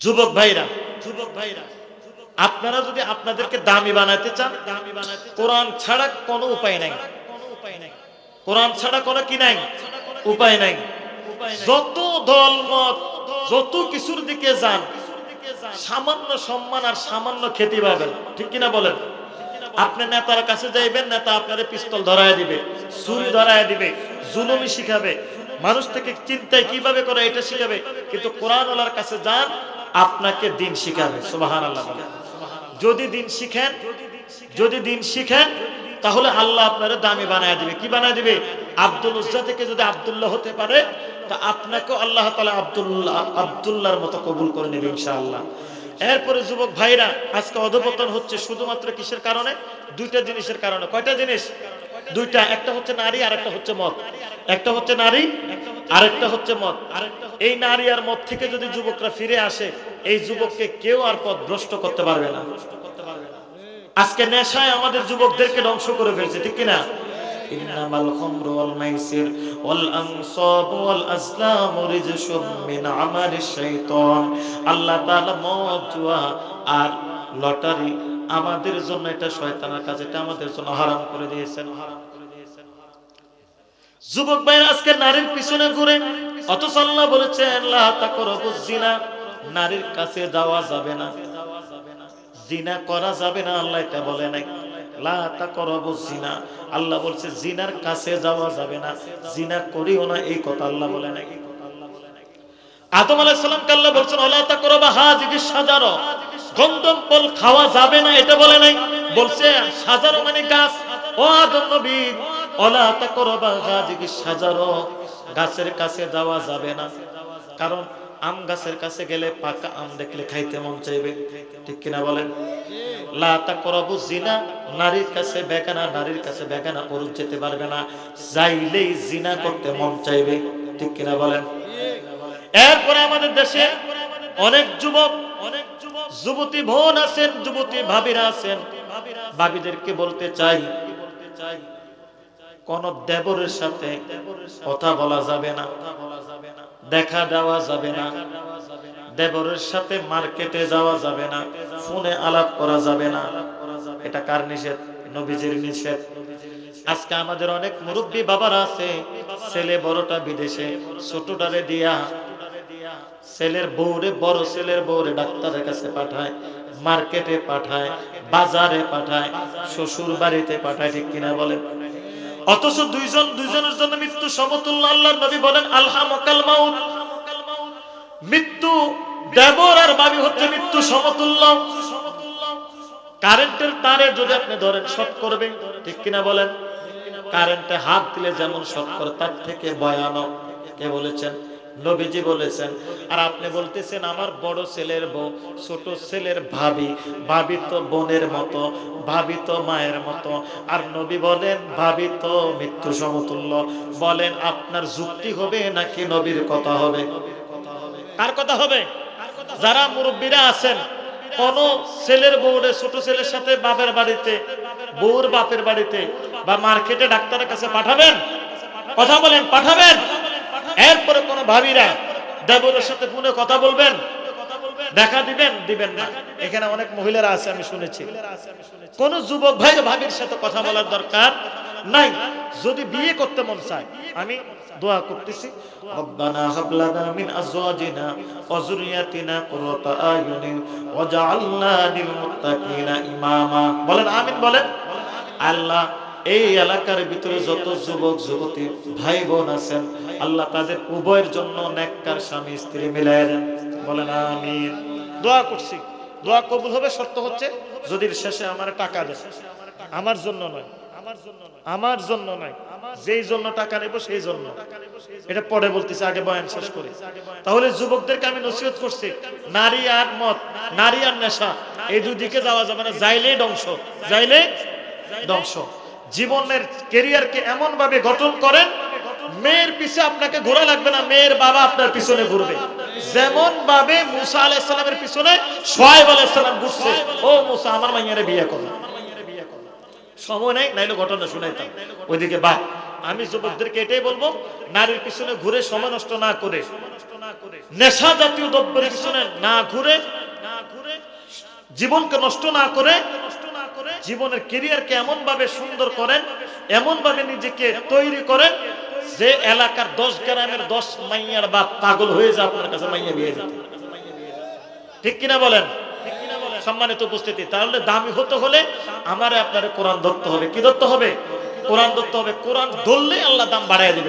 যুবক ভাইরা যুবক ভাইরা, আপনারা যদি আপনাদেরকে দামি বানাতে চান দামি বানাতে কোরআন ছাড়া কোনো উপায় নাই। কোনো উপায় নাই কোরআন ছাড়া কোনো কি নাই? উপায় নাই। যত দল, মত, যত কিছুর দিকে যান, সামান্য সম্মান আর সামান্য খ্যাতি পাবেন। ঠিক কিনা বলেন? আপনি নেতার কাছে যাইবেন, নেতা আপনার পিস্তল ধরায় দিবে ছুরি ধরায় দিবে, জুলুমি শিখাবে। মানুষ থেকে চিন্তায় কীভাবে করে এটা শিখাবে? কিন্তু কোরআন ওলার কাছে যান আপনাকে দিন শিখাবে সুবাহান আল্লাহ যদি দিন শিখেন, যদি দিন শিখেন, তাহলে আল্লাহ আপনার দামি বানায় দিবে। কি বানায় দিবে? আব্দুল উজ্জা থেকে যদি আব্দুল্লাহ হতে পারে, তা আপনাকেও আল্লাহ তালা আব্দুল্লাহ, আব্দুল্লাহর মতো কবুল করে নেবে ইনশাআল্লাহ। এরপরে যুবক ভাইরা, আজকে অধপতন হচ্ছে শুধুমাত্র কিসের কারণে? দুইটা জিনিসের কারণে কয়টা জিনিস দুইটা একটা হচ্ছে নারী আর একটা হচ্ছে মদ একটা হচ্ছে নারী আরেকটা হচ্ছে মদ এই নারী আর মদ থেকে যদি যুবকরা ফিরে আসে এই যুবককে কেউ আর পথ ভ্রষ্ট করতে পারবে না আজকে নেশায় আমাদের যুবকদেরকে ধ্বংস করে ফেলছে ঠিক কিনা إنما الخمر والميسر والأنصاب والأزلام رجس من عمل الشيطان আল্লাহ তাআলা মদ জুয়া আর লটারি আমাদের জন্য এটা শয়তানের কাছে এটা আমাদের জন্য হারাম করে দিয়েছেন। হারাম যুবক ভাই আজকে নারীর পিছনে ঘুরে, অথচ আল্লাহ বলেছেন জিনা। নারীর কাছে যাওয়া যাবে না। জিনা করা যাবে না, আল্লাহ এটা বলে নাই। জিনা। আল্লাহ বলছে, জিনার কাছে যাওয়া যাবে না। জিনা করিও না, এই কথা আল্লাহ বলে নাই। আদম আলাইহিস সালামকে আল্লাহ বলছেন ওলা তাকরাবা হাযিহি শাজারা। গন্ধম ফল খাওয়া যাবে না, এটা বলে নাই। বলছে শাজারো মানে গাছ। ও আদম নবী ওলা তাকরাবা হাযিহি শাজারা। গাছের কাছে যাওয়া যাবে না। কারণ আম গাছের কাছে গেলে পাকা আম দেখলে খাইতে মন চাইবে। ঠিক কিনা বলেন? লা তাকরাবু জিনা, নারীর কাছে বেগানা, নারীর কাছে বেগানা পুরুষ যেতে পারবে না। যাইলেই জিনা করতে মন চাইবে। ঠিক কিনা বলেন? এরপরে আমাদের দেশে অনেক যুবক যুবতী বোন আছেন, যুবতী ভাবিরা আছেন। ভাবিদেরকে বলতে চাই, কোন দেবরের সাথে কথা বলা যাবে না, দেখা দেওয়া যাবে না, দেবরের সাথে মার্কেটে যাওয়া যাবে না, ফোনে আলাপ করা যাবে না। এটা কার নিষেধ? নবীজির নিষেধ। আজকে আমাদের অনেক মুরব্বী বাবারা আছে, ছেলে বড়টা বিদেশে, ছোটটারে দিয়া ছেলের বউরে, বড় ছেলের বউরে ডাক্তারের কাছে পাঠায়, মার্কেটে পাঠায়, বাজারে পাঠায়, শ্বশুর বাড়িতে পাঠায়, ঠিক কিনা বলেন? অথচ দুইজন, দুইজনের জন্য মৃত্যু সমতুল্য আল্লাহ নবী বলেন আল্লাহ মকাল মাউত। মৃত্যু দেবর আর বাবি হচ্ছে মৃত্যু সমতুল্য। কারেন্টের তারে যদি আপনি ধরেন শর্ট করবে ঠিক কিনা বলেন? কারেন্টে হাত দিলে যেমন শর্ট করে, তার থেকে ভয়ানক। কে বলেছেন? নবীজি বলেছেন, আর আপনি বলতেছেন, আমার বড় ছেলের বউ, ছোট ছেলের ভাবি ভাবি তো বোনের মতো, ভাবি তো মায়ের মতো। আর নবী বলেন, ভাবি তো মৃত্যু সমতুল্য। বলেন, আপনার যুক্তি হবে নাকি নবীর কথা হবে? কার কথা হবে? যারা মুরব্বীরা আছেন, কোন ছেলের বউরে ছোট ছেলের সাথে বাপের বাড়িতে, বউর বাপের বাড়িতে বা মার্কেটে ডাক্তারের কাছে পাঠাবেন? কথা বলেন, পাঠাবেন? এরপরে কোন ভাবিরা দেবরের সাথে ফোনে কথা বলবেন? দেখা দিবেন? দিবেন না। এখানে অনেক মহিলারা আছে আমি শুনেছি। কোন যুবক ভাই ভাবির সাথে কথা বলার দরকার নাই। যদি বিয়ে করতে মন চায় আমি দোয়া করতেছি। রব্বানা হাব লানা মিন আজওয়াজিনা ওয়া যুররিয়াতিনা কুররাতা আয়ুনিন ওয়াজআলনা লিল মুত্তাকিনা ইমামা। বলেন আমিন বলেন। আল্লাহ এই এলাকার ভিতরে যত যুবক, যুবতী ভাই বোন আছেন, আল্লাহ তাদের উভয়ের জন্য নেককার স্বামী, স্ত্রী মিলাই দেন। বলেন আমি দোয়া করছি। দোয়া কবুল হবে, শর্ত হচ্ছে যদি শেষে আমার টাকা দেয়। আমার জন্য নয়। আমার জন্য নয়। যেই জন্য টাকা নেব, সেই জন্য। এটা পরে বলতেছে, আগে বয়ান শেষ করি। তাহলে যুবকদেরকে আমি নসিহত করছি, নারী আর মত, নারী আর নেশা, এই দুদিকে যাওয়া যাবে না। যাইলেই ধ্বংস যাইলে ধ্বংস। জীবনের কেরিয়ারকে এমন ভাবে গঠন করেন, মেয়ের পিছে আপনাকে ঘোরা লাগবে না, মেয়ের বাবা আপনার পিছনে ঘুরবে। যেমন ভাবে মুসা আলাইসালামের পিছনে সোহাইব আলাইসালাম ঘুরছে। ও মুসা, আমার মাইয়ারে বিয়ে করো। সময় নেই, নাইলে ঘটনা শুনাইতাম। ওইদিকে বা, আমি যুবকদেরকে এটাই বলব, নারীর পিছনে ঘুরে সময় নষ্ট না করে, নেশা জাতীয় দ্রব্যের পিছনে না ঘুরে, জীবনকে নষ্ট না করে জীবনের কেরিয়ারকে এমন ভাবে সুন্দর করেন এমন ভাবে নিজেকে তৈরি করেন যে এলাকার দশ গ্রামের দশ মাইয়ার বাপ পাগল হয়ে যায় আপনার কাছে মাইয়া বিয়ে দিতে। ঠিক কিনা বলেন? সম্মানিত উপস্থিতি, তাহলে দামি হতে হলে আমারে আপনার কোরআন ধরতে হবে। কি ধরতে হবে? কোরআন ধরতে হবে। কোরআন ধরলে আল্লাহ দাম বাড়ায় দিবে।